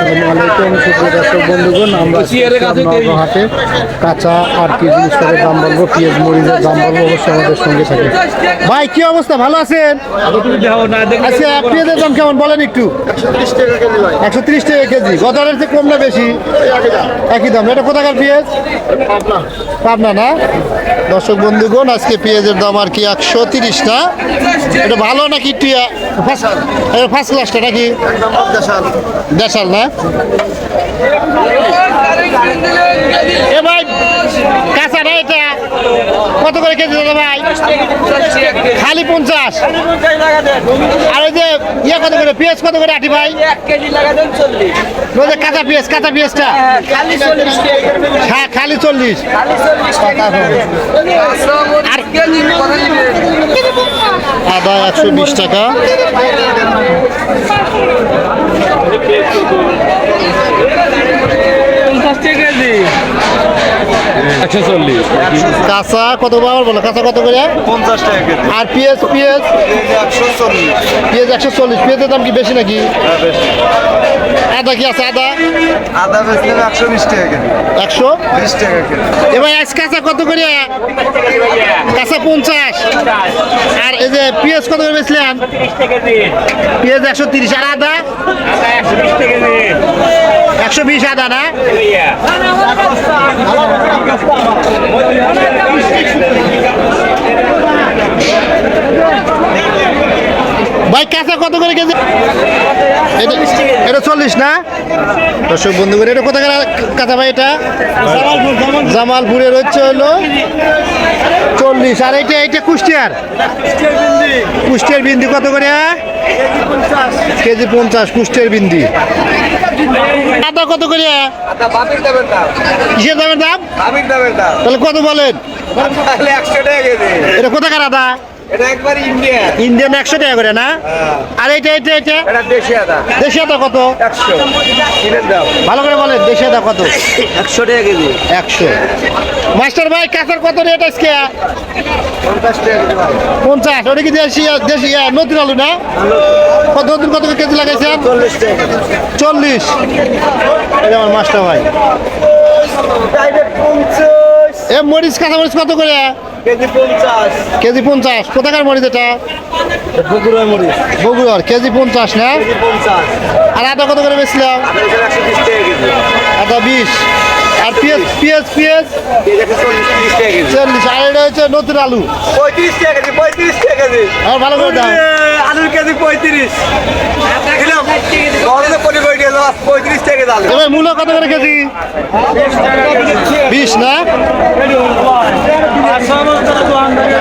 আসসালামু আলাইকুম সুপ্রিয় দর্শক বন্ধুগণ আমরা হাটে। কাঁচা আর কি জিনিসপত্রের দাম বলব পেঁয়াজ মরিচের দাম বলব অবশ্যই আমাদের সঙ্গে থাকে ভাই কি অবস্থা? ভালো আছেন? আচ্ছা পেঁয়াজের দাম কেমন? বলেন একটু। একশো তিরিশ টাকা কেজি। গতবারের চেয়ে কম না বেশি। একই দাম। এটা কোথাকার পেঁয়াজ? পাবনা না? দর্শক বন্ধুগণ আজকে পেঁয়াজের দাম আর কি একশো তিরিশ না? এটা ভালো নাকি একটু ফার্স্ট ক্লাসটা নাকি? দেশাল না? এ ভাই, কাঁচা না এটা? কত করে কেজি দাদা ভাই? খালি পঞ্চাশ। আর ওই যে ইয়ে কত করে, পেঁয়াজ কত করে আটি ভাই? ওই যে কাঁচা পেঁয়াজ, কাঁচা পেঁয়াজটা। হ্যাঁ খালি চল্লিশ। আদা একশো বিশ টাকা। একশো চল্লিশ। কাঁচা কত বলো কাঁচা কত করে? পঞ্চাশ টাকা কেজি। আর পেঁয়াজ পেঁয়াজ? একশো চল্লিশ। পেঁয়াজ একশো চল্লিশ। পেঁয়াজের দাম কি বেশি নাকি? আদা কি আছে আদা? আদা বেচলাম একশো বিশ টাকা কেজি। একশো? বিশ টাকা কেজি। এবার আজ কাঁচা কত করে? কাঁচা পঞ্চাশ। আর এই যে পেঁয়াজ কত করে বেচলেন? পেঁয়াজ একশো তিরিশ। আর আদা? একশো বিশ আদা, না? ভাই, কাঁচা কত করে কেজি? এটা চল্লিশ, না? দর্শক বন্ধুগণ, এটা কোথাকার কাঁচা ভাই এটা? জামালপুরের হচ্ছে হলো চল্লিশ। আর এটা এটা কুষ্টিয়ার? কুষ্টিয়ার বিন্দি কত করে কেজি পঞ্চাশ, কুষ্টিয়ার বিন্দি। আদা কত করে? দাম। কিসের দামের দাম? তাহলে কত বলেন? এটা কোথাকার আদা? এটা একবার ইন্ডিয়া ইন্ডিয়ান একশো টাকা করে না? আর এটা এটা এটা এটা দেশি আদা। কত? ভালো করে বলেন দেশি আদা কত? একশো টাকা কেজি। একশো। মাস্টার ভাই কাঁচার কত রেট আজকে? পঞ্চাশ ওটা কি দেশি দেশি নতুন আলু না? কত নতুন কত কেজি লাগাইছেন? চল্লিশ আমার মাস্টার ভাই। এ মরিচ কাঁচা মরিচ কত করে? কেজি পঞ্চাশ। কোথাকার মরিচ এটা? বগুড়া মরিচ। বগুড়ার কেজি পঞ্চাশ না? আর আদা কত করে বেচলাম? আপনার বিশ আর পেঁয়াজ পেঁয়াজ পেঁয়াজ? চল্লিশ আর এটা হচ্ছে নতুন আলু। পঁয়ত্রিশ টাকা পঁয়ত্রিশ টাকা আর ভালো করে দাম আলুর কেজি পঁয়ত্রিশ। দেখিলাম গরমে পনেরো কোটি এলো পঁয়ত্রিশ থেকে দাম এবার মূল্য কত করে কেজি? বিশ না?